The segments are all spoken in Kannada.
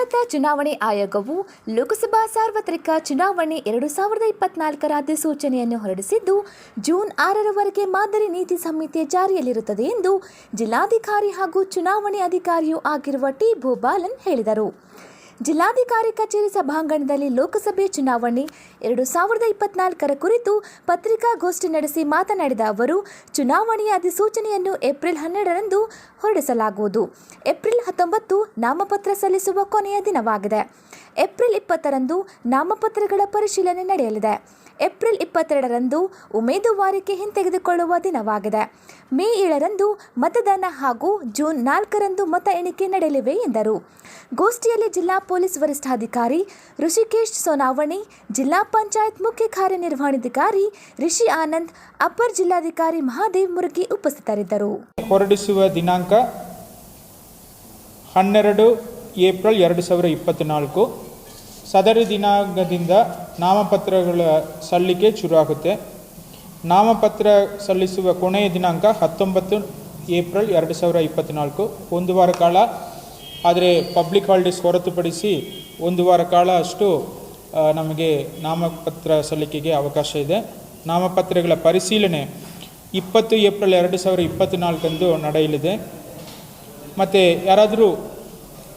ಭಾರತ ಚುನಾವಣೆ ಆಯೋಗವು ಲೋಕಸಭಾ ಸಾರ್ವತ್ರಿಕ ಚುನಾವಣೆ ಎರಡು ಸಾವಿರದ ಇಪ್ಪತ್ನಾಲ್ಕರ ಅಧಿಸೂಚನೆಯನ್ನು ಹೊರಡಿಸಿದ್ದು, ಜೂನ್ ಆರರವರೆಗೆ ಮಾದರಿ ನೀತಿ ಸಂಹಿತೆ ಜಾರಿಯಲ್ಲಿರುತ್ತದೆ ಎಂದು ಜಿಲ್ಲಾಧಿಕಾರಿ ಹಾಗೂ ಚುನಾವಣೆ ಅಧಿಕಾರಿಯೂ ಆಗಿರುವ ಟಿ. ಭೂಬಾಲನ್ ಹೇಳಿದರು. ಜಿಲ್ಲಾಧಿಕಾರಿ ಕಚೇರಿ ಸಭಾಂಗಣದಲ್ಲಿ ಲೋಕಸಭೆ ಚುನಾವಣೆ ಎರಡು ಸಾವಿರದ ಇಪ್ಪತ್ನಾಲ್ಕರ ಕುರಿತು ಪತ್ರಿಕಾಗೋಷ್ಠಿ ನಡೆಸಿ ಮಾತನಾಡಿದ ಅವರು, ಚುನಾವಣೆಯ ಅಧಿಸೂಚನೆಯನ್ನು ಏಪ್ರಿಲ್ ಹನ್ನೆರಡರಂದು ಹೊರಡಿಸಲಾಗುವುದು. ಏಪ್ರಿಲ್ ಹತ್ತೊಂಬತ್ತು ನಾಮಪತ್ರ ಸಲ್ಲಿಸುವ ಕೊನೆಯ ದಿನವಾಗಿದೆ. ಏಪ್ರಿಲ್ ಇಪ್ಪತ್ತರಂದು ನಾಮಪತ್ರಗಳ ಪರಿಶೀಲನೆ ನಡೆಯಲಿದೆ. ಏಪ್ರಿಲ್ ಇಪ್ಪತ್ತೆರಡರಂದು ಉಮೇದುವಾರಿಕೆ ಹಿಂತೆಗೆದುಕೊಳ್ಳುವ ದಿನವಾಗಿದೆ. ಮೇ ಏಳರಂದು ಮತದಾನ ಹಾಗೂ ಜೂನ್ ನಾಲ್ಕರಂದು ಮತ ಎಣಿಕೆ ನಡೆಯಲಿವೆ ಎಂದರು. ಗೋಷ್ಠಿಯಲ್ಲಿ ಜಿಲ್ಲಾ ಪೊಲೀಸ್ ವರಿಷ್ಠಾಧಿಕಾರಿ ಋಷಿಕೇಶ್ ಸೋನಾವಣಿ, ಜಿಲ್ಲಾ ಪಂಚಾಯತ್ ಮುಖ್ಯ ಕಾರ್ಯನಿರ್ವಹಣಾಧಿಕಾರಿ ರಿಷಿ ಆನಂದ್ ಅಪ್ಪರ್ ಜಿಲ್ಲಾಧಿಕಾರಿ ಮಹಾದೇವ್ ಮುರುಗಿ ಉಪಸ್ಥಿತರಿದ್ದರು. ಹೊರಡಿಸುವ ದಿನಾಂಕ ಹನ್ನೆರಡು ಏಪ್ರಿಲ್ ಎರಡು ಸಾವಿರ ಇಪ್ಪತ್ತ್ನಾಲ್ಕು ಸದರಿ ದಿನಾಂಕದಿಂದ ನಾಮಪತ್ರಗಳ ಸಲ್ಲಿಕೆ ಶುರುವಾಗುತ್ತೆ. ನಾಮಪತ್ರ ಸಲ್ಲಿಸುವ ಕೊನೆಯ ದಿನಾಂಕ ಹತ್ತೊಂಬತ್ತು ಏಪ್ರಿಲ್ ಎರಡು ಸಾವಿರ ಇಪ್ಪತ್ತ್ನಾಲ್ಕು ಒಂದು ವಾರ ಕಾಲ, ಆದರೆ ಪಬ್ಲಿಕ್ ಹಾಲಿಡೇಸ್ ಹೊರತುಪಡಿಸಿ ಒಂದು ವಾರ ಕಾಲ ಅಷ್ಟು ನಮಗೆ ನಾಮಪತ್ರ ಸಲ್ಲಿಕೆಗೆ ಅವಕಾಶ ಇದೆ. ನಾಮಪತ್ರಗಳ ಪರಿಶೀಲನೆ ಇಪ್ಪತ್ತು ಏಪ್ರಿಲ್ ಎರಡು ಸಾವಿರ ಇಪ್ಪತ್ತ್ನಾಲ್ಕಂದು ನಡೆಯಲಿದೆ. ಮತ್ತು ಯಾರಾದರೂ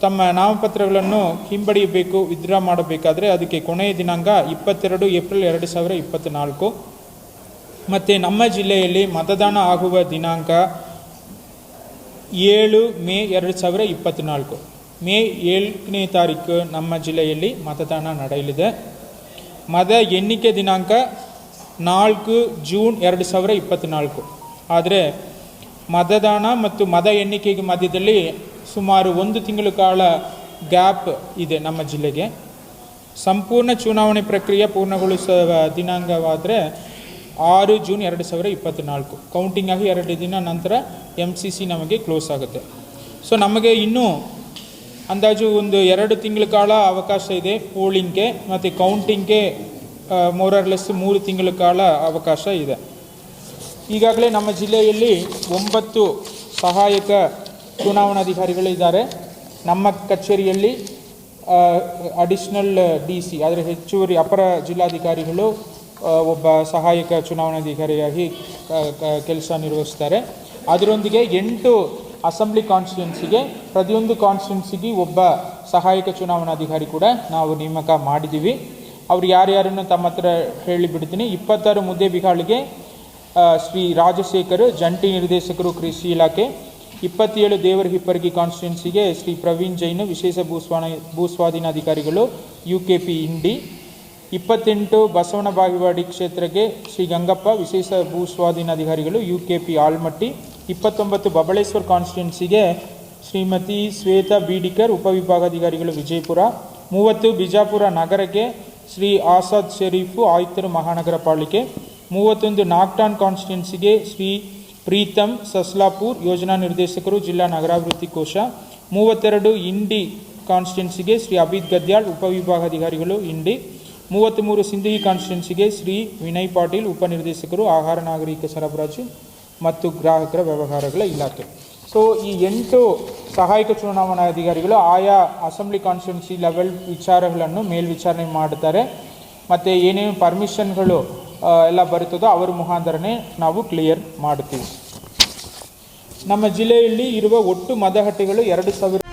ತಮ್ಮ ನಾಮಪತ್ರಗಳನ್ನು ಹಿಂಪಡೆಯಬೇಕು, ವಿತ್ಡ್ರಾ ಮಾಡಬೇಕಾದರೆ ಅದಕ್ಕೆ ಕೊನೆಯ ದಿನಾಂಕ ಇಪ್ಪತ್ತೆರಡು ಏಪ್ರಿಲ್ ಎರಡು ಸಾವಿರ ಇಪ್ಪತ್ತ್ನಾಲ್ಕು ಮತ್ತು ನಮ್ಮ ಜಿಲ್ಲೆಯಲ್ಲಿ ಮತದಾನ ಆಗುವ ದಿನಾಂಕ ಏಳು ಮೇ ಎರಡು ಸಾವಿರ ಇಪ್ಪತ್ತ್ನಾಲ್ಕು ಮೇ ಏಳನೇ ತಾರೀಕು ನಮ್ಮ ಜಿಲ್ಲೆಯಲ್ಲಿ ಮತದಾನ ನಡೆಯಲಿದೆ. ಮತ ಎಣ್ಣಿಕೆ ದಿನಾಂಕ ನಾಲ್ಕು ಜೂನ್ ಎರಡು ಸಾವಿರ ಇಪ್ಪತ್ತ್ನಾಲ್ಕು ಆದರೆ ಮತದಾನ ಮತ್ತು ಮತ ಎಣ್ಣಿಕೆಗೆ ಮಧ್ಯದಲ್ಲಿ ಸುಮಾರು ಒಂದು ತಿಂಗಳ ಕಾಲ ಗ್ಯಾಪ್ ಇದೆ ನಮ್ಮ ಜಿಲ್ಲೆಗೆ. ಸಂಪೂರ್ಣ ಚುನಾವಣೆ ಪ್ರಕ್ರಿಯೆ ಪೂರ್ಣಗೊಳಿಸುವ ದಿನಾಂಕವಾದರೆ ಆರು ಜೂನ್ ಎರಡು ಸಾವಿರ ಇಪ್ಪತ್ತ್ನಾಲ್ಕು ಕೌಂಟಿಂಗ್ ಆಗಿ ಎರಡು ದಿನ ನಂತರ ಎಂ ಸಿ ಸಿ ನಮಗೆ ಕ್ಲೋಸ್ ಆಗುತ್ತೆ. ಸೊ ನಮಗೆ ಇನ್ನೂ ಅಂದಾಜು ಒಂದು ಎರಡು ತಿಂಗಳ ಕಾಲ ಅವಕಾಶ ಇದೆ. ಪೋಲಿಂಗ್ಗೆ ಮತ್ತು ಕೌಂಟಿಂಗ್ಗೆ ಮೋರರ್ಲೆಸ್ ಮೂರು ತಿಂಗಳ ಕಾಲ ಅವಕಾಶ ಇದೆ. ಈಗಾಗಲೇ ನಮ್ಮ ಜಿಲ್ಲೆಯಲ್ಲಿ ಒಂಬತ್ತು ಸಹಾಯಕ ಚುನಾವಣಾಧಿಕಾರಿಗಳಿದ್ದಾರೆ. ನಮ್ಮ ಕಚೇರಿಯಲ್ಲಿ ಅಡಿಷ್ನಲ್ ಡಿ ಸಿ, ಆದರೆ ಹೆಚ್ಚುವರಿ ಅಪರ ಜಿಲ್ಲಾಧಿಕಾರಿಗಳು ಒಬ್ಬ ಸಹಾಯಕ ಚುನಾವಣಾಧಿಕಾರಿಯಾಗಿ ಕೆಲಸ ನಿರ್ವಹಿಸ್ತಾರೆ. ಅದರೊಂದಿಗೆ ಎಂಟು ಅಸೆಂಬ್ಲಿ ಕಾನ್ಸ್ಟಿಟ್ಯೂನ್ಸಿಗೆ ಪ್ರತಿಯೊಂದು ಕಾನ್ಸ್ಟಿಟ್ಯೂನ್ಸಿಗೆ ಒಬ್ಬ ಸಹಾಯಕ ಚುನಾವಣಾಧಿಕಾರಿ ಕೂಡ ನಾವು ನೇಮಕ ಮಾಡಿದ್ದೀವಿ. ಅವ್ರು ಯಾರ್ಯಾರನ್ನು ತಮ್ಮ ಹತ್ರ ಹೇಳಿಬಿಡ್ತೀನಿ. ಇಪ್ಪತ್ತಾರು ಮುದ್ದೆ ಬಿಹಾಳಿಗೆ ಶ್ರೀ ರಾಜಶೇಖರ್, ಜಂಟಿ ನಿರ್ದೇಶಕರು, ಕೃಷಿ ಇಲಾಖೆ, ಇಪ್ಪತ್ತೇಳು ದೇವರ ಹಿಪ್ಪರ್ಗಿ ಕಾನ್ಸ್ಟಿಟ್ಯೂನ್ಸಿಗೆ ಶ್ರೀ ಪ್ರವೀಣ್ ಜೈನ್, ವಿಶೇಷ ಭೂಸ್ವಾನ ಭೂಸ್ವಾಧೀನಾಧಿಕಾರಿಗಳು ಯು ಕೆ ಪಿ ಇಂಡಿ ಇಪ್ಪತ್ತೆಂಟು ಬಸವನ ಬಾಗಿವಾಡಿ ಕ್ಷೇತ್ರಕ್ಕೆ ಶ್ರೀ ಗಂಗಪ್ಪ, ವಿಶೇಷ ಭೂಸ್ವಾಧೀನಾಧಿಕಾರಿಗಳು ಯು ಕೆ ಪಿ ಆಲ್ಮಟ್ಟಿ ಇಪ್ಪತ್ತೊಂಬತ್ತು ಬಬಳೇಶ್ವರ್ ಕಾನ್ಸ್ಟಿಟ್ಯೂನ್ಸಿಗೆ ಶ್ರೀಮತಿ ಶ್ವೇತಾ ಬೀಡಿಕರ್ ಉಪವಿಭಾಗಾಧಿಕಾರಿಗಳು ವಿಜಯಪುರ, ಮೂವತ್ತು ಬಿಜಾಪುರ ನಗರಕ್ಕೆ ಶ್ರೀ ಆಸಾದ್ ಶರೀಫು ಆಯುಕ್ತರು ಮಹಾನಗರ ಪಾಲಿಕೆ, ಮೂವತ್ತೊಂದು ನಾಗ್ಟಾನ್ ಕಾನ್ಸ್ಟಿಟ್ಯೂನ್ಸಿಗೆ ಶ್ರೀ ಪ್ರೀತಮ್ ಸಸ್ಲಾಪುರ್ ಯೋಜನಾ ನಿರ್ದೇಶಕರು ಜಿಲ್ಲಾ ನಗರಾಭಿವೃದ್ಧಿ ಕೋಶ, ಮೂವತ್ತೆರಡು ಇಂಡಿ ಕಾನ್ಸ್ಟಿಟ್ಯೂನ್ಸಿಗೆ ಶ್ರೀ ಅಭಿತ್ ಗದ್ಯಾಳ್ ಉಪವಿಭಾಗಾಧಿಕಾರಿಗಳು ಇಂಡಿ, ಮೂವತ್ತ್ಮೂರು ಸಿಂಧಗಿ ಕಾನ್ಸ್ಟಿಟ್ಯೂನ್ಸಿಗೆ ಶ್ರೀ ವಿನಯ್ ಪಾಟೀಲ್ ಉಪನಿರ್ದೇಶಕರು ಆಹಾರ ನಾಗರಿಕ ಸರಬರಾಜು. ಮತ್ತು ಗ್ರಾಹಕರ ವ್ಯವಹಾರಗಳ ಇಲಾಖೆ. ಸೊ ಈ ಎಂಟು ಸಹಾಯಕ ಚುನಾವಣಾ ಅಧಿಕಾರಿಗಳು ಆಯಾ ಅಸೆಂಬ್ಲಿ ಕಾನ್ಸ್ಟಿಟ್ಯೂನ್ಸಿ ಲೆವೆಲ್ ವಿಚಾರಗಳನ್ನು ಮೇಲ್ವಿಚಾರಣೆ ಮಾಡ್ತಾರೆ ಮತ್ತು ಏನೇನು ಪರ್ಮಿಷನ್ಗಳು ಎಲ್ಲ ಬರುತ್ತದೋ ಅವರ ಮುಖಾಂತರನೇ ನಾವು ಕ್ಲಿಯರ್ ಮಾಡ್ತೀವಿ ನಮ್ಮ ಜಿಲ್ಲೆಯಲ್ಲಿ ಇರುವ ಒಟ್ಟು ಮದಹಟ್ಟಿಗಳು ಎರಡು ಸಾವಿರ